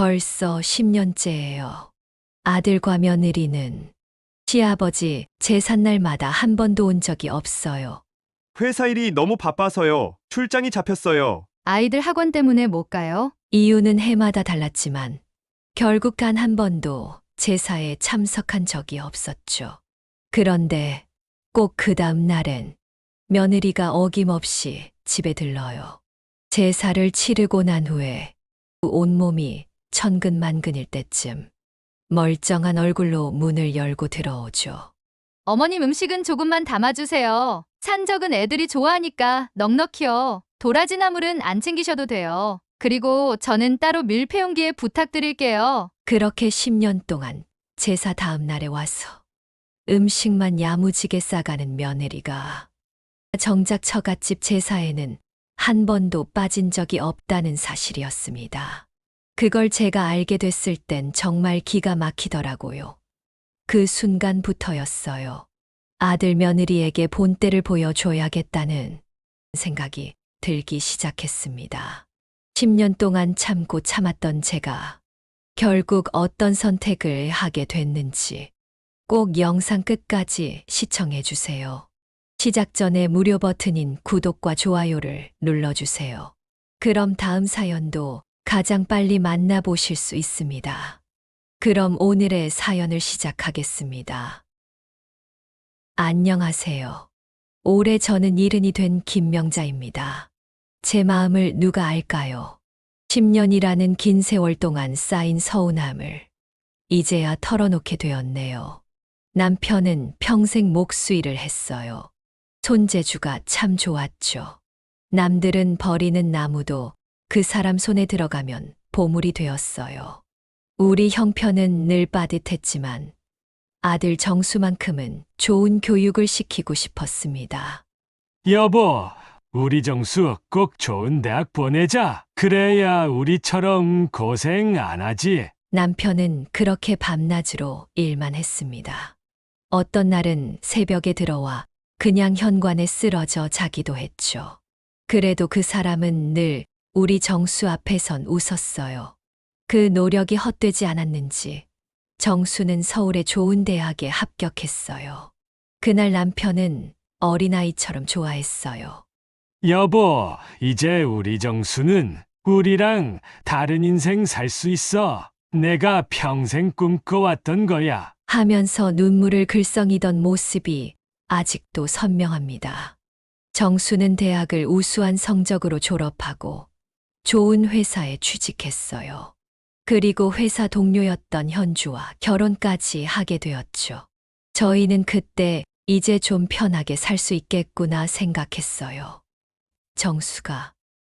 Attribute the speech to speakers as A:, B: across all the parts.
A: 벌써 10년째예요. 아들과 며느리는 시아버지 제삿날마다 한 번도 온 적이 없어요.
B: 회사 일이 너무 바빠서요. 출장이 잡혔어요.
C: 아이들 학원 때문에 못 가요?
A: 이유는 해마다 달랐지만 결국 단 한 번도 제사에 참석한 적이 없었죠. 그런데 꼭 그 다음 날엔 며느리가 어김없이 집에 들러요. 제사를 치르고 난 후에 온몸이 천근만근일 때쯤 멀쩡한 얼굴로 문을 열고 들어오죠.
C: 어머님 음식은 조금만 담아주세요. 산적은 애들이 좋아하니까 넉넉히요. 도라지 나물은 안 챙기셔도 돼요. 그리고 저는 따로 밀폐 용기에 부탁드릴게요.
A: 그렇게 10년 동안 제사 다음 날에 와서 음식만 야무지게 싸가는 며느리가 정작 처갓집 제사에는 한 번도 빠진 적이 없다는 사실이었습니다. 그걸 제가 알게 됐을 땐 정말 기가 막히더라고요. 그 순간부터였어요. 아들 며느리에게 본때를 보여줘야겠다는 생각이 들기 시작했습니다. 10년 동안 참고 참았던 제가 결국 어떤 선택을 하게 됐는지 꼭 영상 끝까지 시청해 주세요. 시작 전에 무료 버튼인 구독과 좋아요를 눌러주세요. 그럼 다음 사연도 가장 빨리 만나보실 수 있습니다. 그럼 오늘의 사연을 시작하겠습니다. 안녕하세요. 올해 저는 이른이 된 김명자입니다. 제 마음을 누가 알까요? 10년이라는 긴 세월 동안 쌓인 서운함을 이제야 털어놓게 되었네요. 남편은 평생 목수일을 했어요. 손재주가 참 좋았죠. 남들은 버리는 나무도 그 사람 손에 들어가면 보물이 되었어요. 우리 형편은 늘 빠듯했지만 아들 정수만큼은 좋은 교육을 시키고 싶었습니다.
D: 여보, 우리 정수 꼭 좋은 대학 보내자. 그래야 우리처럼 고생 안 하지.
A: 남편은 그렇게 밤낮으로 일만 했습니다. 어떤 날은 새벽에 들어와 그냥 현관에 쓰러져 자기도 했죠. 그래도 그 사람은 늘 우리 정수 앞에선 웃었어요. 그 노력이 헛되지 않았는지 정수는 서울의 좋은 대학에 합격했어요. 그날 남편은 어린아이처럼 좋아했어요.
D: 여보, 이제 우리 정수는 우리랑 다른 인생 살 수 있어. 내가 평생 꿈꿔왔던 거야.
A: 하면서 눈물을 글썽이던 모습이 아직도 선명합니다. 정수는 대학을 우수한 성적으로 졸업하고 좋은 회사에 취직했어요. 그리고 회사 동료였던 현주와 결혼까지 하게 되었죠. 저희는 그때 이제 좀 편하게 살 수 있겠구나 생각했어요. 정수가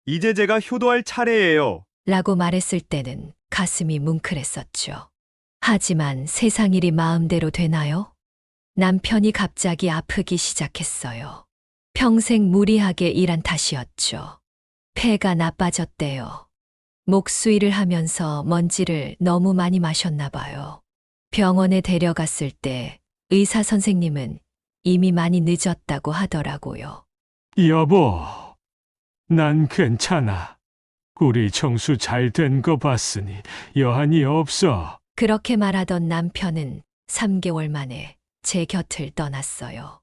B: 이제 제가 효도할 차례예요.
A: 라고 말했을 때는 가슴이 뭉클했었죠. 하지만 세상 일이 마음대로 되나요? 남편이 갑자기 아프기 시작했어요. 평생 무리하게 일한 탓이었죠. 폐가 나빠졌대요. 목수일을 하면서 먼지를 너무 많이 마셨나 봐요. 병원에 데려갔을 때 의사 선생님은 이미 많이 늦었다고 하더라고요.
D: 여보, 난 괜찮아. 우리 정수 잘 된 거 봤으니 여한이 없어.
A: 그렇게 말하던 남편은 3개월 만에 제 곁을 떠났어요.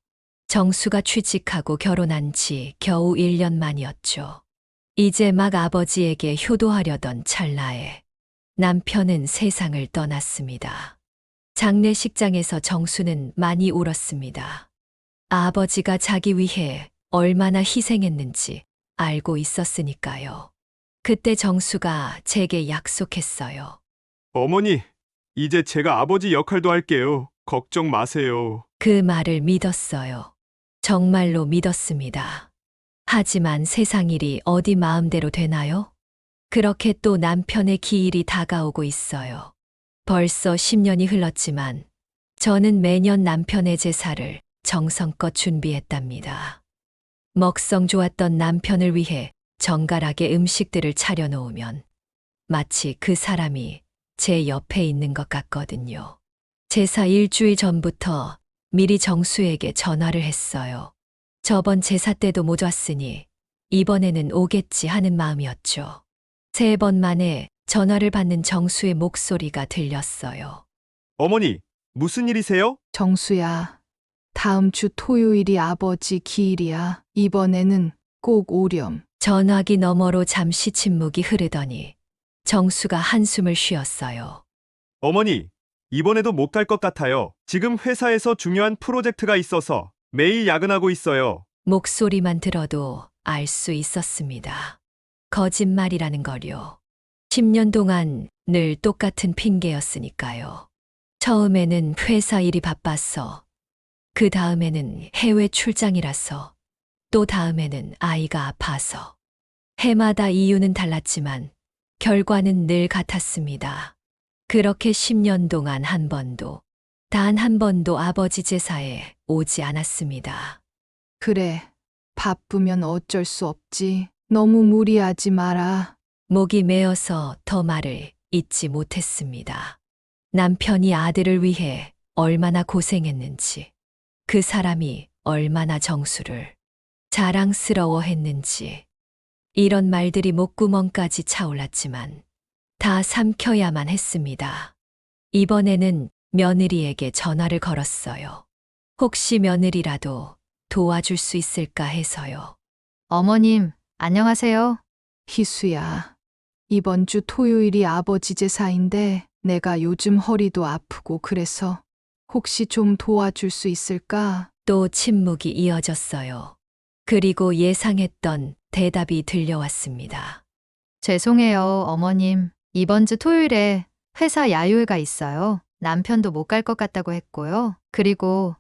A: 정수가 취직하고 결혼한 지 겨우 1년 만이었죠. 이제 막 아버지에게 효도하려던 찰나에 남편은 세상을 떠났습니다. 장례식장에서 정수는 많이 울었습니다. 아버지가 자기 위해 얼마나 희생했는지 알고 있었으니까요. 그때 정수가 제게 약속했어요.
B: 어머니, 이제 제가 아버지 역할도 할게요. 걱정 마세요.
A: 그 말을 믿었어요. 정말로 믿었습니다. 하지만 세상 일이 어디 마음대로 되나요? 그렇게 또 남편의 기일이 다가오고 있어요. 벌써 10년이 흘렀지만 저는 매년 남편의 제사를 정성껏 준비했답니다. 먹성 좋았던 남편을 위해 정갈하게 음식들을 차려놓으면 마치 그 사람이 제 옆에 있는 것 같거든요. 제사 일주일 전부터 미리 정수에게 전화를 했어요. 저번 제사 때도 못 왔으니 이번에는 오겠지 하는 마음이었죠. 세 번 만에 전화를 받는 정수의 목소리가 들렸어요.
B: 어머니, 무슨 일이세요?
E: 정수야, 다음 주 토요일이 아버지 기일이야. 이번에는 꼭 오렴.
A: 전화기 너머로 잠시 침묵이 흐르더니 정수가 한숨을 쉬었어요.
B: 어머니, 이번에도 못 갈 것 같아요. 지금 회사에서 중요한 프로젝트가 있어서 매일 야근하고 있어요.
A: 목소리만 들어도 알 수 있었습니다. 거짓말이라는 걸요. 10년 동안 늘 똑같은 핑계였으니까요. 처음에는 회사 일이 바빠서, 그 다음에는 해외 출장이라서, 또 다음에는 아이가 아파서. 해마다 이유는 달랐지만, 결과는 늘 같았습니다. 그렇게 10년 동안 한 번도, 단 한 번도 아버지 제사에 오지 않았습니다.
E: 그래, 바쁘면 어쩔 수 없지. 너무 무리하지 마라.
A: 목이 메어서 더 말을 잇지 못했습니다. 남편이 아들을 위해 얼마나 고생했는지, 그 사람이 얼마나 정수를 자랑스러워 했는지, 이런 말들이 목구멍까지 차올랐지만, 다 삼켜야만 했습니다. 이번에는 며느리에게 전화를 걸었어요. 혹시 며느리라도 도와줄 수 있을까 해서요.
C: 어머님, 안녕하세요.
E: 희수야, 이번 주 토요일이 아버지 제사인데 내가 요즘 허리도 아프고 그래서 혹시 좀 도와줄 수 있을까?
A: 또 침묵이 이어졌어요. 그리고 예상했던 대답이 들려왔습니다.
C: 죄송해요, 어머님. 이번 주 토요일에 회사 야유회가 있어요. 남편도 못 갈 것 같다고 했고요. 그리고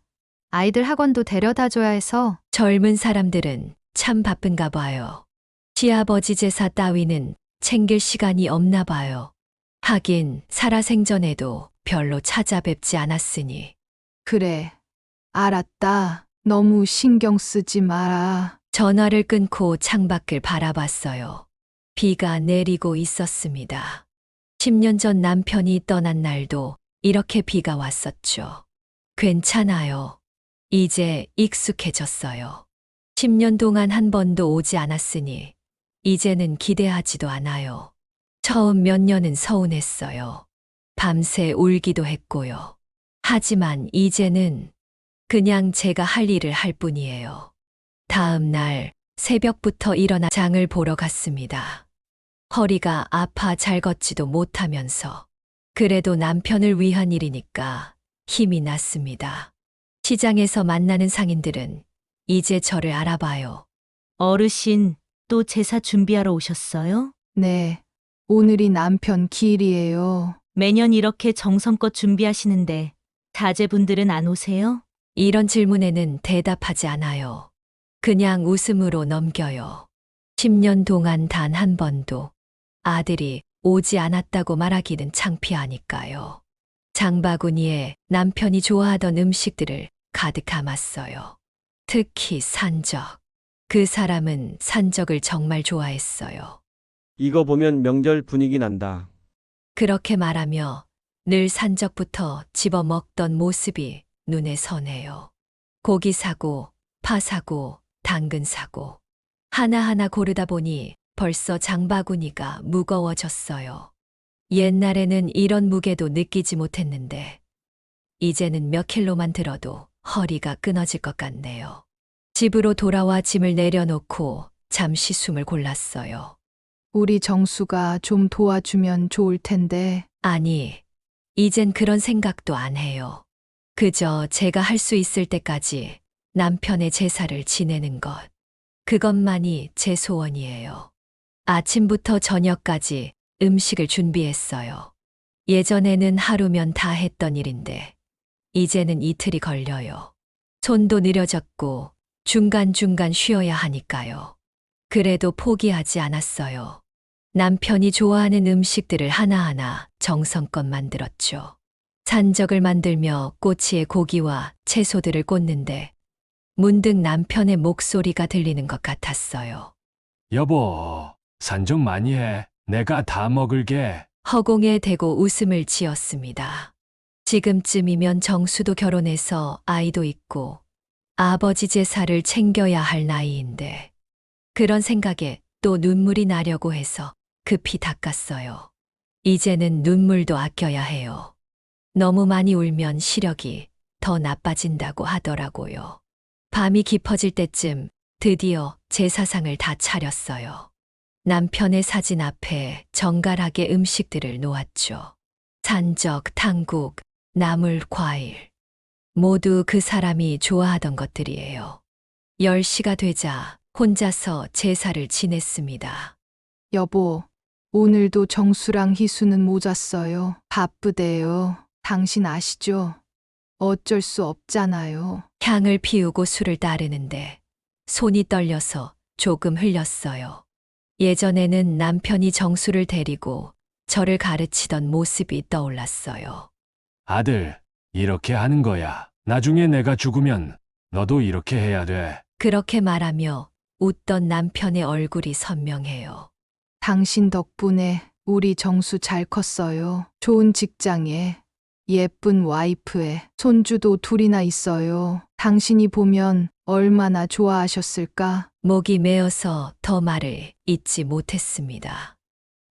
C: 아이들 학원도 데려다 줘야 해서
A: 젊은 사람들은 참 바쁜가 봐요. 시아버지 제사 따위는 챙길 시간이 없나 봐요. 하긴 살아생전에도 별로 찾아뵙지 않았으니
E: 그래, 알았다. 너무 신경 쓰지 마라.
A: 전화를 끊고 창밖을 바라봤어요. 비가 내리고 있었습니다. 10년 전 남편이 떠난 날도 이렇게 비가 왔었죠. 괜찮아요. 이제 익숙해졌어요. 10년 동안 한 번도 오지 않았으니 이제는 기대하지도 않아요. 처음 몇 년은 서운했어요. 밤새 울기도 했고요. 하지만 이제는 그냥 제가 할 일을 할 뿐이에요. 다음 날 새벽부터 일어나 장을 보러 갔습니다. 허리가 아파 잘 걷지도 못하면서 그래도 남편을 위한 일이니까 힘이 났습니다. 시장에서 만나는 상인들은 이제 저를 알아봐요.
F: 어르신, 또 제사 준비하러 오셨어요?
E: 네, 오늘이 남편 기일이에요.
F: 매년 이렇게 정성껏 준비하시는데 자제분들은 안 오세요?
A: 이런 질문에는 대답하지 않아요. 그냥 웃음으로 넘겨요. 10년 동안 단 한 번도 아들이 오지 않았다고 말하기는 창피하니까요. 장바구니에 남편이 좋아하던 음식들을 가득 담았어요. 특히 산적. 그 사람은 산적을 정말 좋아했어요.
G: 이거 보면 명절 분위기 난다.
A: 그렇게 말하며 늘 산적부터 집어 먹던 모습이 눈에 선해요. 고기 사고, 파 사고, 당근 사고. 하나하나 고르다 보니 벌써 장바구니가 무거워졌어요. 옛날에는 이런 무게도 느끼지 못했는데, 이제는 몇 킬로만 들어도 허리가 끊어질 것 같네요. 집으로 돌아와 짐을 내려놓고 잠시 숨을 골랐어요.
E: 우리 정수가 좀 도와주면 좋을 텐데.
A: 아니, 이젠 그런 생각도 안 해요. 그저 제가 할 수 있을 때까지 남편의 제사를 지내는 것. 그것만이 제 소원이에요. 아침부터 저녁까지 음식을 준비했어요. 예전에는 하루면 다 했던 일인데, 이제는 이틀이 걸려요. 손도 느려졌고, 중간중간 쉬어야 하니까요. 그래도 포기하지 않았어요. 남편이 좋아하는 음식들을 하나하나 정성껏 만들었죠. 산적을 만들며 꼬치에 고기와 채소들을 꽂는데 문득 남편의 목소리가 들리는 것 같았어요.
D: 여보, 산좀 많이 해. 내가 다 먹을게.
A: 허공에 대고 웃음을 지었습니다. 지금쯤이면 정수도 결혼해서 아이도 있고 아버지 제사를 챙겨야 할 나이인데 그런 생각에 또 눈물이 나려고 해서 급히 닦았어요. 이제는 눈물도 아껴야 해요. 너무 많이 울면 시력이 더 나빠진다고 하더라고요. 밤이 깊어질 때쯤 드디어 제 사상을 다 차렸어요. 남편의 사진 앞에 정갈하게 음식들을 놓았죠. 산적, 탕국, 나물, 과일. 모두 그 사람이 좋아하던 것들이에요. 10시가 되자 혼자서 제사를 지냈습니다.
E: 여보, 오늘도 정수랑 희수는 못 왔어요. 바쁘대요. 당신 아시죠? 어쩔 수 없잖아요.
A: 향을 피우고 술을 따르는데 손이 떨려서 조금 흘렸어요. 예전에는 남편이 정수를 데리고 저를 가르치던 모습이 떠올랐어요.
D: 아들, 이렇게 하는 거야. 나중에 내가 죽으면 너도 이렇게 해야 돼.
A: 그렇게 말하며 웃던 남편의 얼굴이 선명해요.
E: 당신 덕분에 우리 정수 잘 컸어요. 좋은 직장에 예쁜 와이프에 손주도 둘이나 있어요. 당신이 보면 얼마나 좋아하셨을까?
A: 목이 메어서 더 말을 잇지 못했습니다.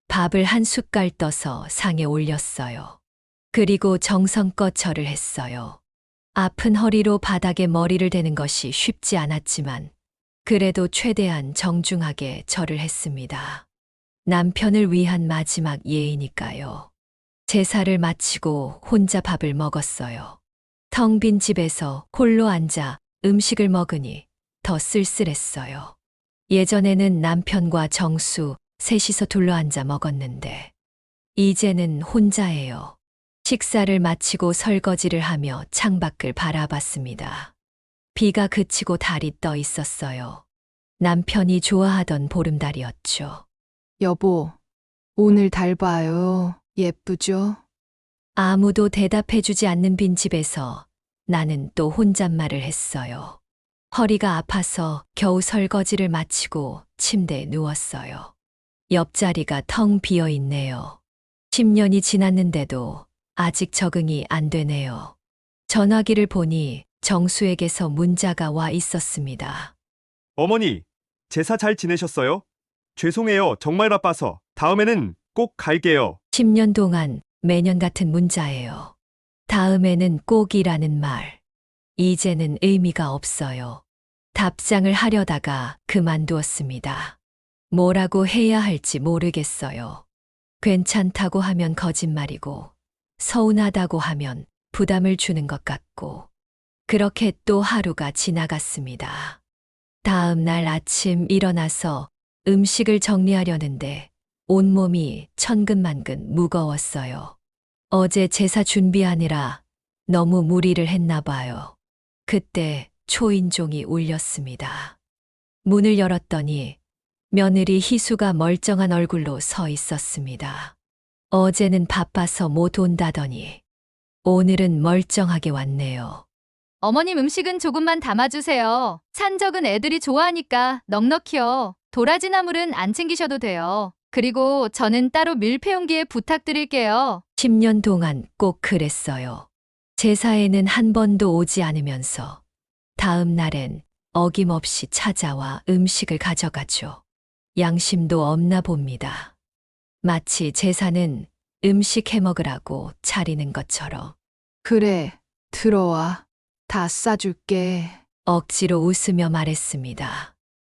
A: 밥을 한 숟갈 떠서 상에 올렸어요. 그리고 정성껏 절을 했어요. 아픈 허리로 바닥에 머리를 대는 것이 쉽지 않았지만 그래도 최대한 정중하게 절을 했습니다. 남편을 위한 마지막 예의니까요. 제사를 마치고 혼자 밥을 먹었어요. 텅 빈 집에서 홀로 앉아 음식을 먹으니 더 쓸쓸했어요. 예전에는 남편과 정수 셋이서 둘러앉아 먹었는데 이제는 혼자예요. 식사를 마치고 설거지를 하며 창밖을 바라봤습니다. 비가 그치고 달이 떠 있었어요. 남편이 좋아하던 보름달이었죠.
E: 여보, 오늘 달 봐요. 예쁘죠?
A: 아무도 대답해주지 않는 빈집에서 나는 또 혼잣말을 했어요. 허리가 아파서 겨우 설거지를 마치고 침대에 누웠어요. 옆자리가 텅 비어 있네요. 10년이 지났는데도 아직 적응이 안 되네요. 전화기를 보니 정수에게서 문자가 와 있었습니다.
B: 어머니, 제사 잘 지내셨어요? 죄송해요. 정말 바빠서. 다음에는 꼭 갈게요.
A: 10년 동안 매년 같은 문자예요. 다음에는 꼭이라는 말. 이제는 의미가 없어요. 답장을 하려다가 그만두었습니다. 뭐라고 해야 할지 모르겠어요. 괜찮다고 하면 거짓말이고, 서운하다고 하면 부담을 주는 것 같고, 그렇게 또 하루가 지나갔습니다. 다음 날 아침 일어나서 음식을 정리하려는데 온몸이 천근만근 무거웠어요. 어제 제사 준비하느라 너무 무리를 했나 봐요. 그때 초인종이 울렸습니다. 문을 열었더니 며느리 희수가 멀쩡한 얼굴로 서 있었습니다. 어제는 바빠서 못 온다더니 오늘은 멀쩡하게 왔네요.
C: 어머님 음식은 조금만 담아주세요. 산적은 애들이 좋아하니까 넉넉히요. 도라지 나물은 안 챙기셔도 돼요. 그리고 저는 따로 밀폐용기에 부탁드릴게요.
A: 10년 동안 꼭 그랬어요. 제사에는 한 번도 오지 않으면서 다음 날엔 어김없이 찾아와 음식을 가져가죠. 양심도 없나 봅니다. 마치 제사는 음식 해 먹으라고 차리는 것처럼
E: 그래, 들어와. 다 싸줄게.
A: 억지로 웃으며 말했습니다.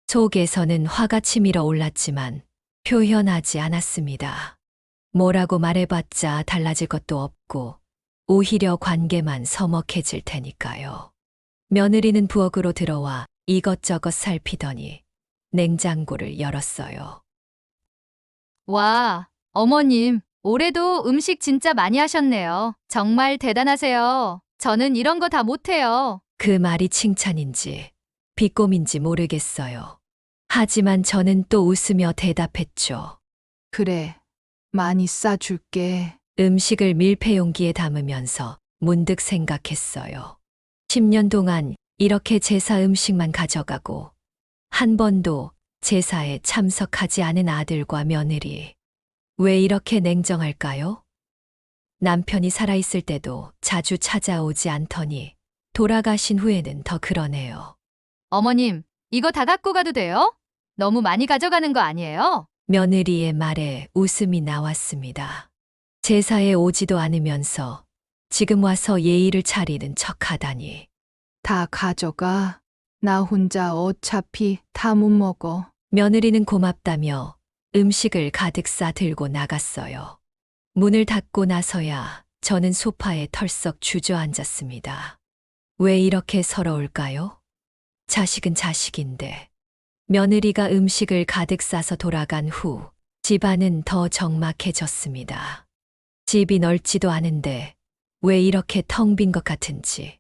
A: 속에서는 화가 치밀어 올랐지만 표현하지 않았습니다. 뭐라고 말해봤자 달라질 것도 없고 오히려 관계만 서먹해질 테니까요. 며느리는 부엌으로 들어와 이것저것 살피더니 냉장고를 열었어요.
C: 와, 어머님, 올해도 음식 진짜 많이 하셨네요. 정말 대단하세요. 저는 이런 거 다 못해요.
A: 그 말이 칭찬인지 비꼼인지 모르겠어요. 하지만 저는 또 웃으며 대답했죠.
E: 그래, 많이 싸줄게.
A: 음식을 밀폐용기에 담으면서 문득 생각했어요. 10년 동안 이렇게 제사 음식만 가져가고 한 번도 제사에 참석하지 않은 아들과 며느리. 왜 이렇게 냉정할까요? 남편이 살아있을 때도 자주 찾아오지 않더니 돌아가신 후에는 더 그러네요.
C: 어머님, 이거 다 갖고 가도 돼요? 너무 많이 가져가는 거 아니에요?
A: 며느리의 말에 웃음이 나왔습니다. 제사에 오지도 않으면서 지금 와서 예의를 차리는 척 하다니.
E: 다 가져가. 나 혼자 어차피 다 못 먹어.
A: 며느리는 고맙다며 음식을 가득 싸 들고 나갔어요. 문을 닫고 나서야 저는 소파에 털썩 주저앉았습니다. 왜 이렇게 서러울까요? 자식은 자식인데. 며느리가 음식을 가득 싸서 돌아간 후 집안은 더 적막해졌습니다. 집이 넓지도 않은데 왜 이렇게 텅 빈 것 같은지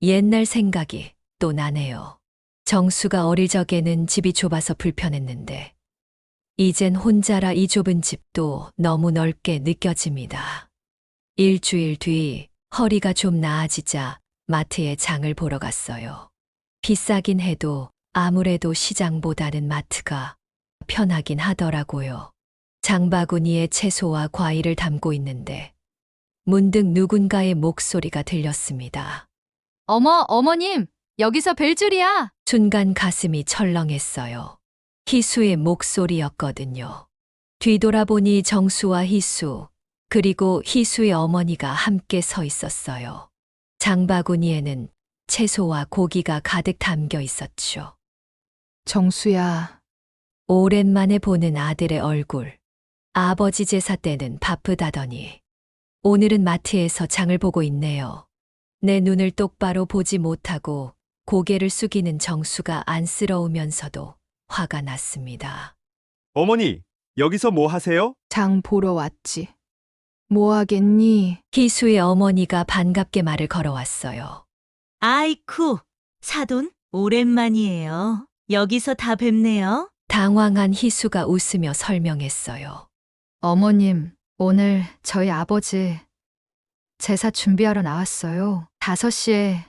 A: 옛날 생각이 또 나네요. 정수가 어릴 적에는 집이 좁아서 불편했는데 이젠 혼자라 이 좁은 집도 너무 넓게 느껴집니다. 일주일 뒤 허리가 좀 나아지자 마트에 장을 보러 갔어요. 비싸긴 해도 아무래도 시장보다는 마트가 편하긴 하더라고요. 장바구니에 채소와 과일을 담고 있는데 문득 누군가의 목소리가 들렸습니다.
C: 어머, 어머님, 여기서 뵐 줄이야.
A: 순간 가슴이 철렁했어요. 희수의 목소리였거든요. 뒤돌아보니 정수와 희수, 그리고 희수의 어머니가 함께 서 있었어요. 장바구니에는 채소와 고기가 가득 담겨 있었죠.
E: 정수야,
A: 오랜만에 보는 아들의 얼굴. 아버지 제사 때는 바쁘다더니 오늘은 마트에서 장을 보고 있네요. 내 눈을 똑바로 보지 못하고 고개를 숙이는 정수가 안쓰러우면서도 화가 났습니다.
B: 어머니, 여기서 뭐 하세요?
E: 장 보러 왔지. 뭐 하겠니?
A: 희수의 어머니가 반갑게 말을 걸어왔어요.
F: 아이쿠, 사돈, 오랜만이에요. 여기서 다 뵙네요.
A: 당황한 희수가 웃으며 설명했어요.
C: 어머님, 오늘 저희 아버지 제사 준비하러 나왔어요. 5시에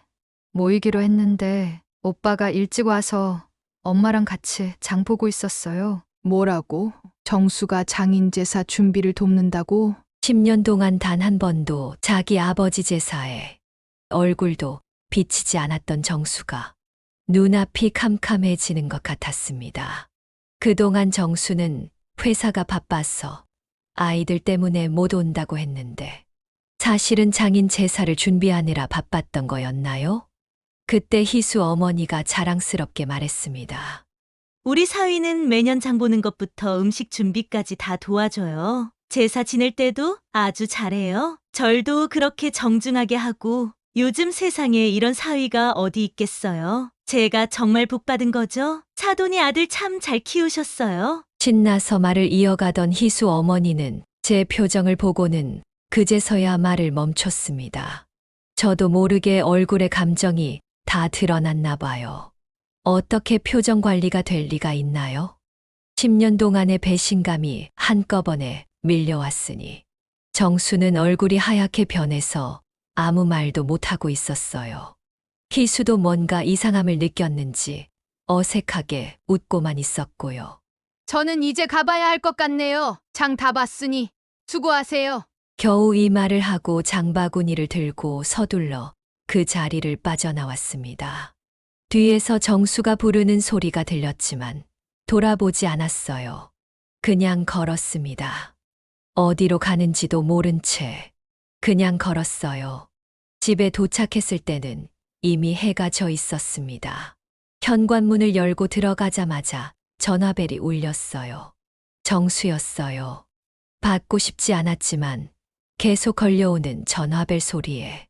C: 모이기로 했는데 오빠가 일찍 와서 엄마랑 같이 장 보고 있었어요.
E: 뭐라고? 정수가 장인 제사 준비를 돕는다고?
A: 10년 동안 단 한 번도 자기 아버지 제사에 얼굴도 비치지 않았던 정수가 눈앞이 캄캄해지는 것 같았습니다. 그동안 정수는 회사가 바빠서 아이들 때문에 못 온다고 했는데 사실은 장인 제사를 준비하느라 바빴던 거였나요? 그때 희수 어머니가 자랑스럽게 말했습니다.
F: 우리 사위는 매년 장 보는 것부터 음식 준비까지 다 도와줘요. 제사 지낼 때도 아주 잘해요. 절도 그렇게 정중하게 하고 요즘 세상에 이런 사위가 어디 있겠어요. 제가 정말 복 받은 거죠. 사돈이 아들 참 잘 키우셨어요.
A: 신나서 말을 이어가던 희수 어머니는 제 표정을 보고는 그제서야 말을 멈췄습니다. 저도 모르게 얼굴의 감정이 다 드러났나 봐요. 어떻게 표정 관리가 될 리가 있나요? 10년 동안의 배신감이 한꺼번에 밀려왔으니 정수는 얼굴이 하얗게 변해서 아무 말도 못하고 있었어요. 희수도 뭔가 이상함을 느꼈는지 어색하게 웃고만 있었고요.
C: 저는 이제 가봐야 할 것 같네요. 장 다 봤으니 수고하세요.
A: 겨우 이 말을 하고 장바구니를 들고 서둘러 그 자리를 빠져나왔습니다. 뒤에서 정수가 부르는 소리가 들렸지만 돌아보지 않았어요. 그냥 걸었습니다. 어디로 가는지도 모른 채 그냥 걸었어요. 집에 도착했을 때는 이미 해가 져 있었습니다. 현관문을 열고 들어가자마자 전화벨이 울렸어요. 정수였어요. 받고 싶지 않았지만 계속 걸려오는 전화벨 소리에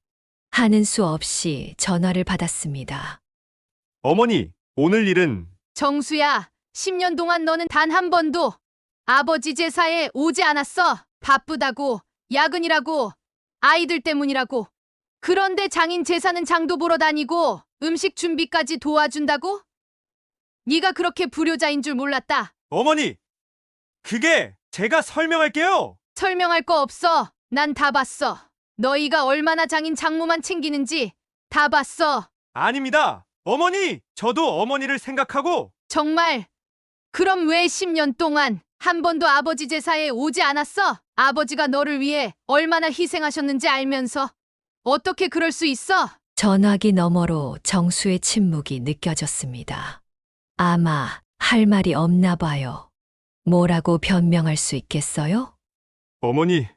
A: 하는 수 없이 전화를 받았습니다.
B: 어머니, 오늘 일은
C: 정수야, 10년 동안 너는 단 한 번도 아버지 제사에 오지 않았어. 바쁘다고, 야근이라고, 아이들 때문이라고. 그런데 장인 제사는 장도 보러 다니고 음식 준비까지 도와준다고? 네가 그렇게 불효자인 줄 몰랐다.
B: 어머니! 그게 제가 설명할게요!
C: 설명할 거 없어. 난 다 봤어. 너희가 얼마나 장인 장모만 챙기는지 다 봤어.
B: 아닙니다! 어머니! 저도 어머니를 생각하고
C: 정말. 그럼 왜 10년 동안 한 번도 아버지 제사에 오지 않았어? 아버지가 너를 위해 얼마나 희생하셨는지 알면서 어떻게 그럴 수 있어?
A: 전화기 너머로 정수의 침묵이 느껴졌습니다. 아마 할 말이 없나 봐요. 뭐라고 변명할 수 있겠어요?
B: 어머니,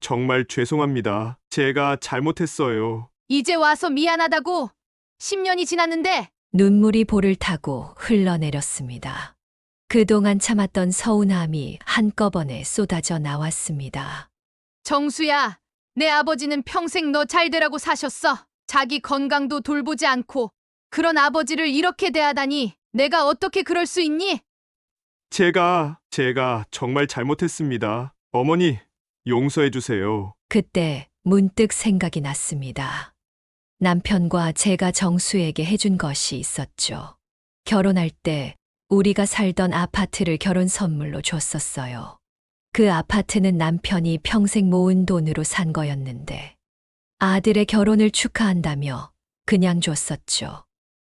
B: 정말 죄송합니다. 제가 잘못했어요.
C: 이제 와서 미안하다고. 10년이 지났는데
A: 눈물이 볼을 타고 흘러내렸습니다. 그동안 참았던 서운함이 한꺼번에 쏟아져 나왔습니다.
C: 정수야, 내 아버지는 평생 너 잘 되라고 사셨어. 자기 건강도 돌보지 않고 그런 아버지를 이렇게 대하다니 내가 어떻게 그럴 수 있니?
B: 제가, 제가 정말 잘못했습니다. 어머니, 용서해 주세요.
A: 그때 문득 생각이 났습니다. 남편과 제가 정수에게 해준 것이 있었죠. 결혼할 때 우리가 살던 아파트를 결혼 선물로 줬었어요. 그 아파트는 남편이 평생 모은 돈으로 산 거였는데 아들의 결혼을 축하한다며 그냥 줬었죠.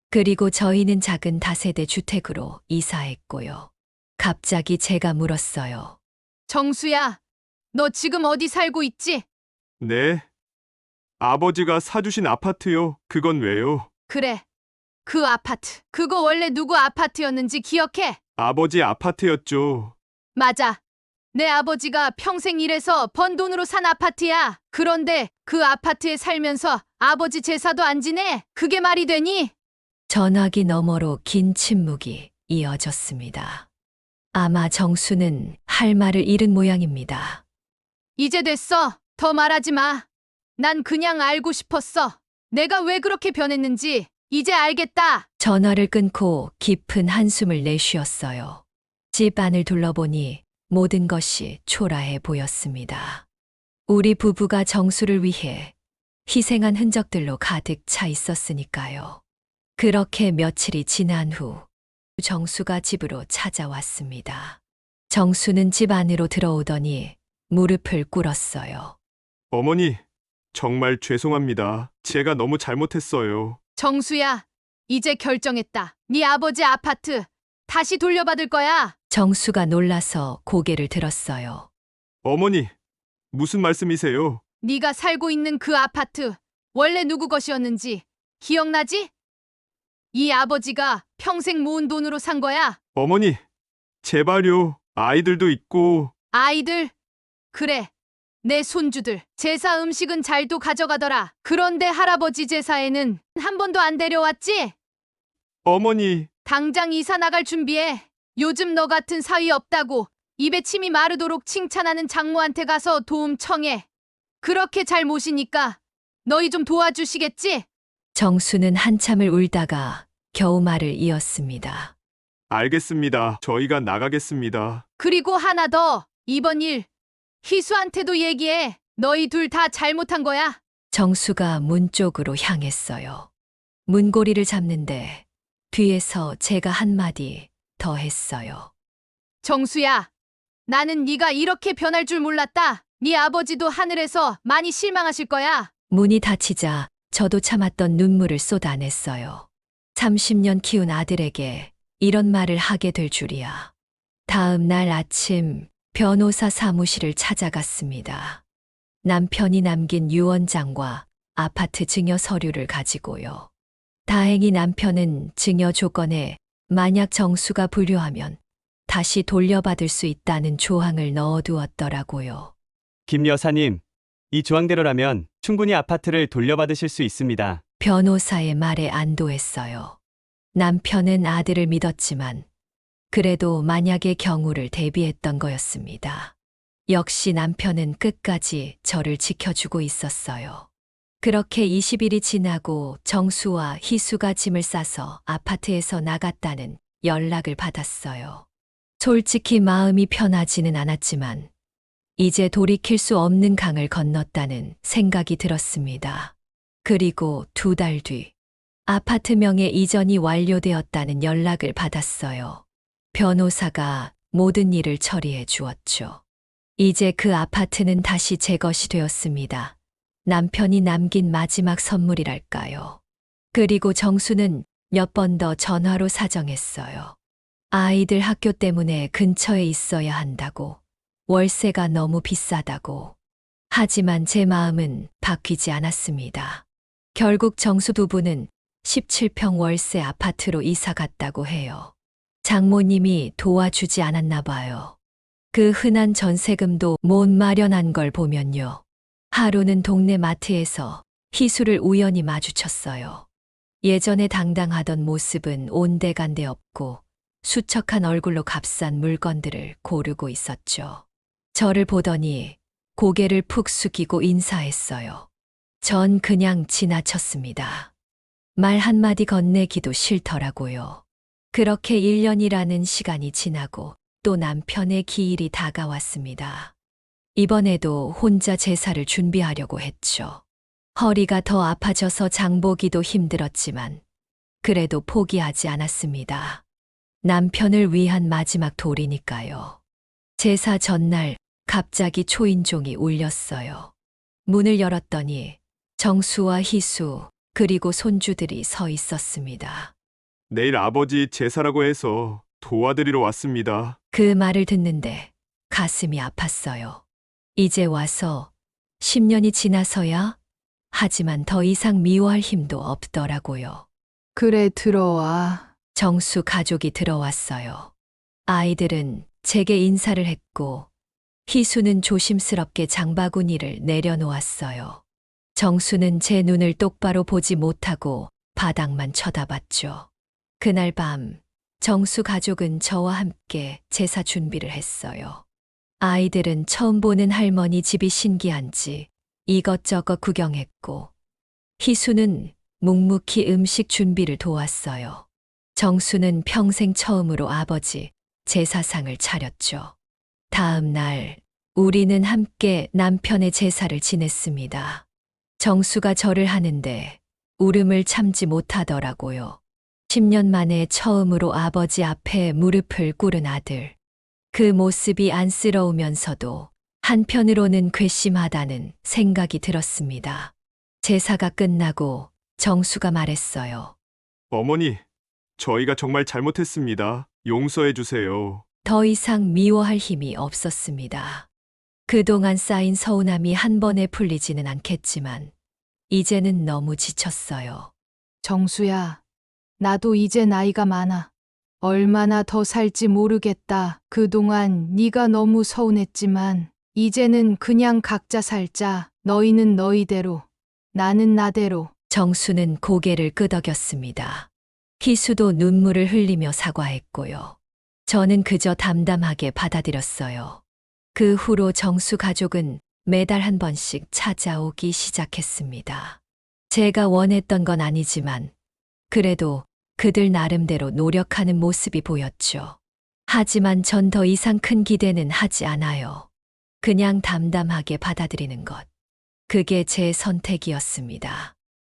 A: 그리고 저희는 작은 다세대 주택으로 이사했고요. 갑자기 제가 물었어요.
C: 정수야, 너 지금 어디 살고 있지?
B: 네. 아버지가 사주신 아파트요. 그건 왜요?
C: 그래. 그 아파트. 그거 원래 누구 아파트였는지 기억해?
B: 아버지 아파트였죠.
C: 맞아. 내 아버지가 평생 일해서 번 돈으로 산 아파트야. 그런데 그 아파트에 살면서 아버지 제사도 안 지내? 그게 말이 되니?
A: 전화기 너머로 긴 침묵이 이어졌습니다. 아마 정수는 할 말을 잃은 모양입니다.
C: 이제 됐어. 더 말하지 마. 난 그냥 알고 싶었어. 내가 왜 그렇게 변했는지 이제 알겠다.
A: 전화를 끊고 깊은 한숨을 내쉬었어요. 집 안을 둘러보니 모든 것이 초라해 보였습니다. 우리 부부가 정수를 위해 희생한 흔적들로 가득 차 있었으니까요. 그렇게 며칠이 지난 후 정수가 집으로 찾아왔습니다. 정수는 집 안으로 들어오더니 무릎을 꿇었어요.
B: 어머니, 정말 죄송합니다. 제가 너무 잘못했어요.
C: 정수야, 이제 결정했다. 네 아버지 아파트 다시 돌려받을 거야.
A: 정수가 놀라서 고개를 들었어요.
B: 어머니, 무슨 말씀이세요?
C: 네가 살고 있는 그 아파트 원래 누구 것이었는지 기억나지? 이 아버지가 평생 모은 돈으로 산 거야.
B: 어머니, 제발요. 아이들도 있고,
C: 아이들. 그래. 내 손주들. 제사 음식은 잘도 가져가더라. 그런데 할아버지 제사에는 한 번도 안 데려왔지?
B: 어머니,
C: 당장 이사 나갈 준비해. 요즘 너 같은 사위 없다고 입에 침이 마르도록 칭찬하는 장모한테 가서 도움 청해. 그렇게 잘 모시니까 너희 좀 도와주시겠지?
A: 정수는 한참을 울다가 겨우 말을 이었습니다.
B: 알겠습니다. 저희가 나가겠습니다.
C: 그리고 하나 더. 이번 일 희수한테도 얘기해. 너희 둘 다 잘못한 거야.
A: 정수가 문 쪽으로 향했어요. 문고리를 잡는데 뒤에서 제가 한마디 더 했어요.
C: 정수야. 나는 네가 이렇게 변할 줄 몰랐다. 네 아버지도 하늘에서 많이 실망하실 거야.
A: 문이 닫히자 저도 참았던 눈물을 쏟아냈어요. 30년 키운 아들에게 이런 말을 하게 될 줄이야. 다음 날 아침 변호사 사무실을 찾아갔습니다. 남편이 남긴 유언장과 아파트 증여 서류를 가지고요. 다행히 남편은 증여 조건에 만약 정수가 불효하면 다시 돌려받을 수 있다는 조항을 넣어두었더라고요.
H: 김 여사님, 이 조항대로라면 충분히 아파트를 돌려받으실 수 있습니다.
A: 변호사의 말에 안도했어요. 남편은 아들을 믿었지만 그래도 만약의 경우를 대비했던 거였습니다. 역시 남편은 끝까지 저를 지켜주고 있었어요. 그렇게 20일이 지나고 정수와 희수가 짐을 싸서 아파트에서 나갔다는 연락을 받았어요. 솔직히 마음이 편하지는 않았지만 이제 돌이킬 수 없는 강을 건넜다는 생각이 들었습니다. 그리고 두 달 뒤, 아파트 명의 이전이 완료되었다는 연락을 받았어요. 변호사가 모든 일을 처리해 주었죠. 이제 그 아파트는 다시 제 것이 되었습니다. 남편이 남긴 마지막 선물이랄까요. 그리고 정수는 몇 번 더 전화로 사정했어요. 아이들 학교 때문에 근처에 있어야 한다고. 월세가 너무 비싸다고. 하지만 제 마음은 바뀌지 않았습니다. 결국 정수 부부는 17평 월세 아파트로 이사 갔다고 해요. 장모님이 도와주지 않았나 봐요. 그 흔한 전세금도 못 마련한 걸 보면요. 하루는 동네 마트에서 희수를 우연히 마주쳤어요. 예전에 당당하던 모습은 온데간데 없고 수척한 얼굴로 값싼 물건들을 고르고 있었죠. 저를 보더니 고개를 푹 숙이고 인사했어요. 전 그냥 지나쳤습니다. 말 한마디 건네기도 싫더라고요. 그렇게 1년이라는 시간이 지나고 또 남편의 기일이 다가왔습니다. 이번에도 혼자 제사를 준비하려고 했죠. 허리가 더 아파져서 장보기도 힘들었지만 그래도 포기하지 않았습니다. 남편을 위한 마지막 돌이니까요. 제사 전날 갑자기 초인종이 울렸어요. 문을 열었더니 정수와 희수 그리고 손주들이 서 있었습니다.
B: 내일 아버지 제사라고 해서 도와드리러 왔습니다.
A: 그 말을 듣는데 가슴이 아팠어요. 이제 와서 10년이 지나서야 하지만 더 이상 미워할 힘도 없더라고요.
E: 그래, 들어와.
A: 정수 가족이 들어왔어요. 아이들은 제게 인사를 했고 희수는 조심스럽게 장바구니를 내려놓았어요. 정수는 제 눈을 똑바로 보지 못하고 바닥만 쳐다봤죠. 그날 밤 정수 가족은 저와 함께 제사 준비를 했어요. 아이들은 처음 보는 할머니 집이 신기한지 이것저것 구경했고 희수는 묵묵히 음식 준비를 도왔어요. 정수는 평생 처음으로 아버지 제사상을 차렸죠. 다음 날 우리는 함께 남편의 제사를 지냈습니다. 정수가 절을 하는데 울음을 참지 못하더라고요. 10년 만에 처음으로 아버지 앞에 무릎을 꿇은 아들. 그 모습이 안쓰러우면서도 한편으로는 괘씸하다는 생각이 들었습니다. 제사가 끝나고 정수가 말했어요.
B: 어머니, 저희가 정말 잘못했습니다. 용서해 주세요.
A: 더 이상 미워할 힘이 없었습니다. 그동안 쌓인 서운함이 한 번에 풀리지는 않겠지만, 이제는 너무 지쳤어요.
E: 정수야, 나도 이제 나이가 많아. 얼마나 더 살지 모르겠다. 그동안 네가 너무 서운했지만 이제는 그냥 각자 살자. 너희는 너희대로, 나는 나대로.
A: 정수는 고개를 끄덕였습니다. 희수도 눈물을 흘리며 사과했고요. 저는 그저 담담하게 받아들였어요. 그 후로 정수 가족은 매달 한 번씩 찾아오기 시작했습니다. 제가 원했던 건 아니지만, 그래도 그들 나름대로 노력하는 모습이 보였죠. 하지만 전 더 이상 큰 기대는 하지 않아요. 그냥 담담하게 받아들이는 것. 그게 제 선택이었습니다.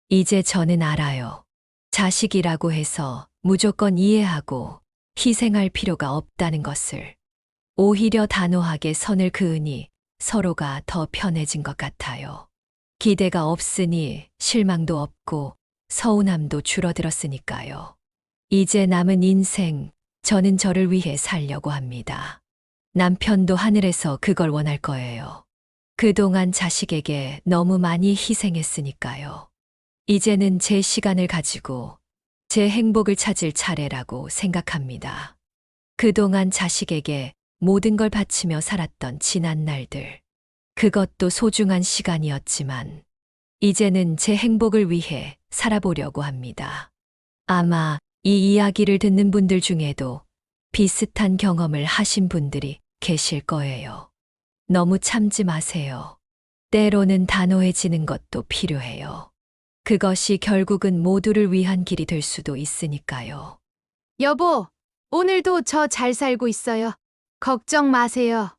A: 이제 저는 알아요. 자식이라고 해서 무조건 이해하고 희생할 필요가 없다는 것을. 오히려 단호하게 선을 그으니 서로가 더 편해진 것 같아요. 기대가 없으니 실망도 없고 서운함도 줄어들었으니까요. 이제 남은 인생, 저는 저를 위해 살려고 합니다. 남편도 하늘에서 그걸 원할 거예요. 그동안 자식에게 너무 많이 희생했으니까요. 이제는 제 시간을 가지고 제 행복을 찾을 차례라고 생각합니다. 그동안 자식에게 모든 걸 바치며 살았던 지난 날들. 그것도 소중한 시간이었지만, 이제는 제 행복을 위해 살아보려고 합니다. 아마 이 이야기를 듣는 분들 중에도 비슷한 경험을 하신 분들이 계실 거예요. 너무 참지 마세요. 때로는 단호해지는 것도 필요해요. 그것이 결국은 모두를 위한 길이 될 수도 있으니까요.
E: 여보, 오늘도 저 잘 살고 있어요. 걱정 마세요.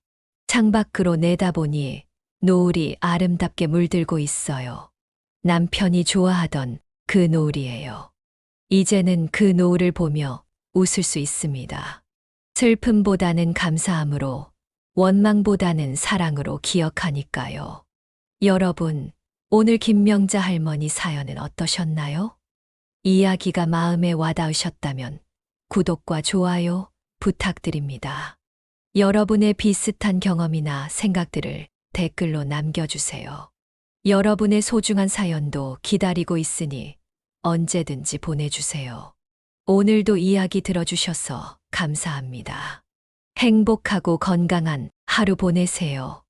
A: 창밖으로 내다보니 노을이 아름답게 물들고 있어요. 남편이 좋아하던 그 노을이에요. 이제는 그 노을을 보며 웃을 수 있습니다. 슬픔보다는 감사함으로, 원망보다는 사랑으로 기억하니까요. 여러분, 오늘 김명자 할머니 사연은 어떠셨나요? 이야기가 마음에 와닿으셨다면 구독과 좋아요 부탁드립니다. 여러분의 비슷한 경험이나 생각들을 댓글로 남겨주세요. 여러분의 소중한 사연도 기다리고 있으니 언제든지 보내주세요. 오늘도 이야기 들어주셔서 감사합니다. 행복하고 건강한 하루 보내세요.